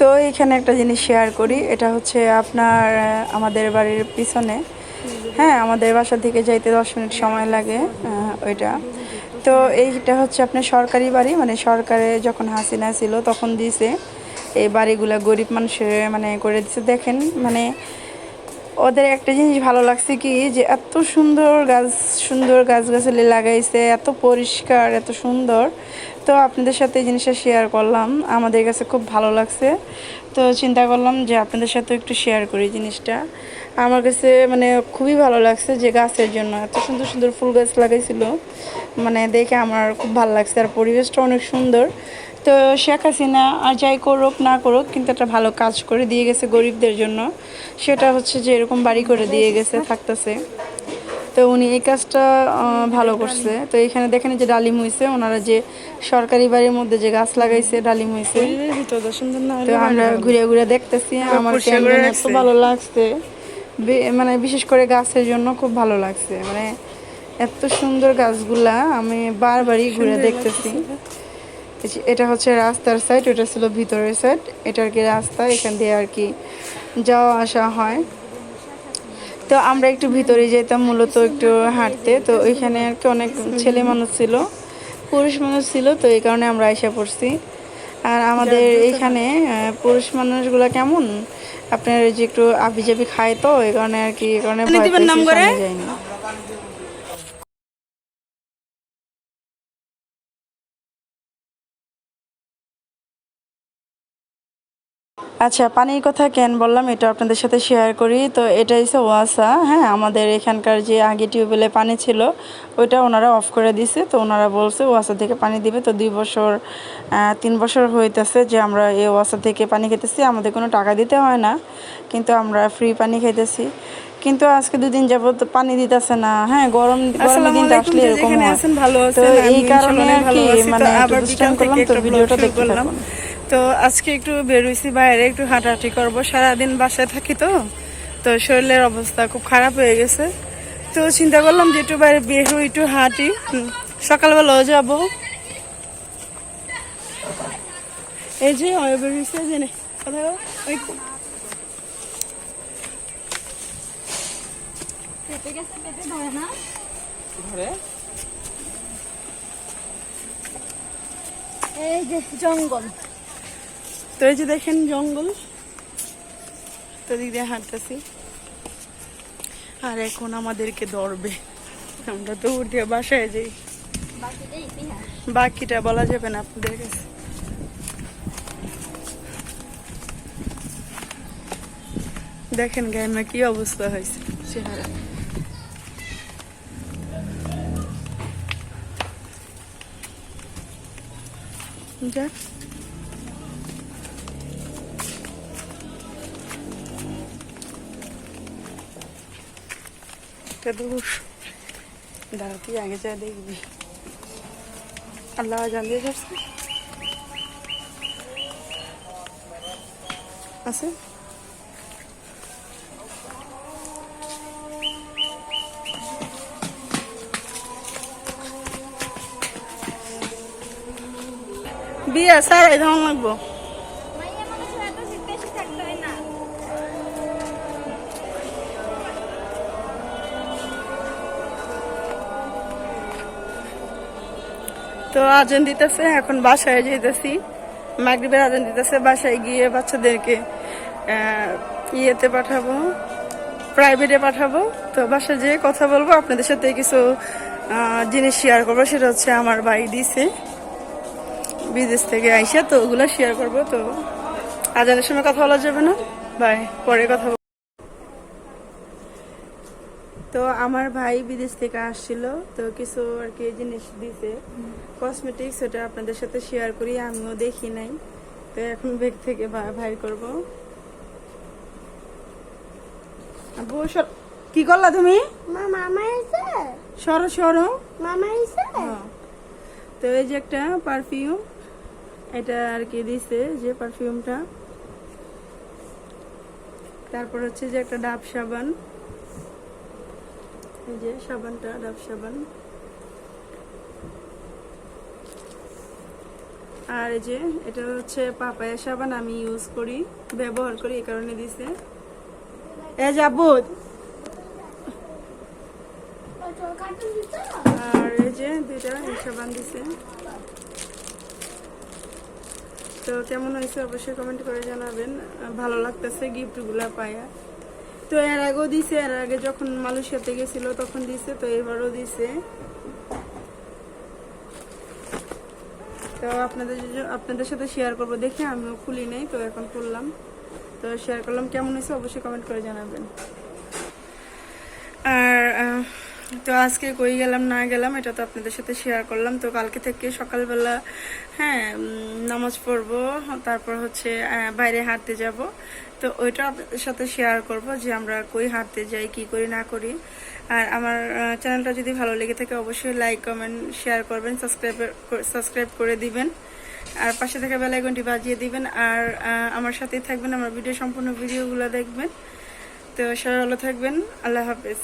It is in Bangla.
তো এখানে একটা জিনিস শেয়ার করি, এটা হচ্ছে আপনার আমাদের বাড়ির পিছনে। হ্যাঁ আমাদের বাসা থেকে যাইতে দশ মিনিট সময় লাগে ওইটা। তো এইটা হচ্ছে আপনার সরকারি বাড়ি মানে সরকারে যখন হাসিনা ছিল তখন দিয়েছে এই বাড়িগুলা গরিব মানুষের মানে করে দিছে। দেখেন মানে ওদের একটা জিনিস ভালো লাগছে কি, যে এত সুন্দর গাছ সুন্দর গাছগাছালি লাগাইছে, এত পরিষ্কার, এত সুন্দর। তো আপনাদের সাথে এই জিনিসটা শেয়ার করলাম। আমাদের কাছে খুব ভালো লাগছে। তো চিন্তা করলাম যে আপনাদের সাথে একটু শেয়ার করি জিনিসটা। আমার কাছে মানে খুবই ভালো লাগছে যে গাছের জন্য এত সুন্দর সুন্দর ফুল গাছ লাগাইছিল। মানে দেখে আমার খুব ভালো লাগছে আর পরিবেশটা অনেক সুন্দর। তো শেখ হাসিনা আর যাই করুক, না করুক, কিন্তু একটা ভালো কাজ করে দিয়ে গেছে গরিবদের জন্য। সেটা হচ্ছে যে এরকম বাড়ি করে দিয়ে গেছে, থাকতেছে। তো উনি এই কাজটা ভালো করছে। তো এখানে দেখেন যে ডালিম হয়েছে ওনারা যে সরকারি বাড়ির মধ্যে যে গাছ লাগাইছে ডালিম হয়েছে তো আমরা ঘুরে ঘুরে দেখতেছি আমার। ভালো লাগছে। মানে বিশেষ করে গাছের জন্য খুব ভালো লাগছে। মানে এত সুন্দর গাছগুলা আমি বারবারই ঘুরে দেখতেছি। এটা হচ্ছে রাস্তার সাইড ওটা ছিল ভিতরের সাইড এটা আর কি রাস্তা এখান দিয়ে আর কি যাওয়া আসা হয়। তো আমরা একটু ভিতরে যেতাম মূলত একটু হাঁটতে। তো ওইখানে আর কি অনেক ছেলে মানুষ ছিল পুরুষ মানুষ ছিল তো এই কারণে আমরা এসে পড়ছি। আর আমাদের এখানে পুরুষ মানুষগুলা কেমন? আপনার ওই যে একটু আবি জাবি খায় তো এই কারণে আর কি এই কারণে ভয় দিবেন আচ্ছা পানির কথা কেন বললাম এটা আপনাদের সাথে শেয়ার করি। তো এটা হচ্ছে ওয়াসা হ্যাঁ আমাদের এখানকার যে আগে টিউবওয়েলে পানি ছিল ওইটা ওনারা অফ করে দিছে। তো ওনারা বলছে ওয়াসা থেকে পানি দিবে। তো দুই বছর তিন বছর হইতেছে যে আমরা এই ওয়াসা থেকে পানি খেতেছি। আমাদের কোনো টাকা দিতে হয় না কিন্তু আমরা ফ্রি পানি খাইতেছি। কিন্তু আজকে দুদিন যাবত পানি দিতেছে না। হ্যাঁ গরম গরমের দিন আসলে এরকম হয়। তো এই কারণে আর কি মানে করলাম। তো ভিডিওটা দেখতে তো আজকে একটু বের হইছি বাইরে একটু হাঁটাহাঁটি করব। সারাদিন বাসায় থাকি তো তো শরীরের অবস্থা খুব খারাপ হয়ে গেছে। তো চিন্তা করলাম যে একটু বাইরে বের হই একটু হাঁটি। সকালবেলাও যাব। এই যে ওই বের হইছে যে নে, কথা বল, ওই এই যে জঙ্গল। তো এই যে দেখেন জঙ্গল, তো দিক দিয়ে হাঁটতেছি। আর এখন আমাদেরকে ধরবে। আমরা দৌড় দিয়ে বাসায় যাই। বাকিটা বলা যাবে না আপনাদের কাছে। দেখেন গায়ে কি অবস্থা হয়েছে। চেহারা। যাক। তা দূর দাঁড়া, তুই আগে যা, দেখবি। আল্লাহ জানিয়ে যাচ্ছে। আছে? বিয়া স্যার এই ধরন লাগবো। তো আজান দিতেছে, এখন বাসায় যেতেছি মাগরিবের আজান দিতেছে, বাসায় গিয়ে বাচ্চাদেরকে ইয়েতে পাঠাবো প্রাইভেটে পাঠাবো। তো বাসায় যেয়ে কথা বলব, আপনাদের সাথে কিছু জিনিস শেয়ার করব, সেটা হচ্ছে আমার ভাই দিছে। বিদেশ থেকে আইসা, তো ওগুলো শেয়ার করব, তো আজানের সময় কথা বলা যাবে না। বাই পরে কথা বলব। তো আমার ভাই বিদেশ থেকে আসছিল তো কিছু আর কি জিনিস দিছে। কসমেটিক্স ওটা আপনাদের সাথে শেয়ার করি আমিও দেখি নাই। তো এখন ব্যাগ থেকে বাইর করব। কি করলা তুমি? মা মামা এসে? সরো সরো। মামা এসে? হ্যাঁ। তো এই যে একটা পারফিউম এটা আর কি দিছে যে পারফিউমটা তারপর হচ্ছে যে একটা ডাব সাবান। এই যে সাবানটা, ডাব সাবান। আর এই যে, এটা হচ্ছে পাপায়া সাবান, আমি ইউজ করি, ব্যবহার করি, এই কারণে দিছে। এ যাবুত আর এই যে, দুইটা সাবান দিছে। তো কেমন হয়েছে অবশ্যই কমেন্ট করে জানাবেন। ভালো লাগতেছে গিফটগুলা পায়া। তো এর আগেও দিছে, এর আগে যখন মালয়েশিয়াতে গেছিল তখন দিছে, তো এবারও দিছে। তো আপনাদের আপনাদের সাথে শেয়ার করব। দেখে আমিও খুলি নেই, তো এখন খুললাম। তো শেয়ার করলাম, কেমন হয়েছে অবশ্যই কমেন্ট করে জানাবেন। আর তো আজকে কই গেলাম, না গেলাম, এটা তো আপনাদের সাথে শেয়ার করলাম। তো কালকে থেকে সকালবেলা হ্যাঁ নামাজ পড়ব, তারপর হচ্ছে বাইরে হাঁটতে যাব। তো ওইটা আপনাদের সাথে শেয়ার করব যে আমরা কই হাঁটতে যাই, কি করি, না করি। আর আমার চ্যানেলটা যদি ভালো লেগে থাকে, অবশ্যই লাইক কমেন্ট শেয়ার করবেন সাবস্ক্রাইব সাবস্ক্রাইব করে দিবেন। আর পাশে থাকা বেল আইকনটি বাজিয়ে দিবেন। আর আমার সাথেই থাকবেন, আমার ভিডিও সম্পূর্ণ ভিডিওগুলো দেখবেন। তো সবাই ভালো থাকবেন, আল্লাহ হাফেজ।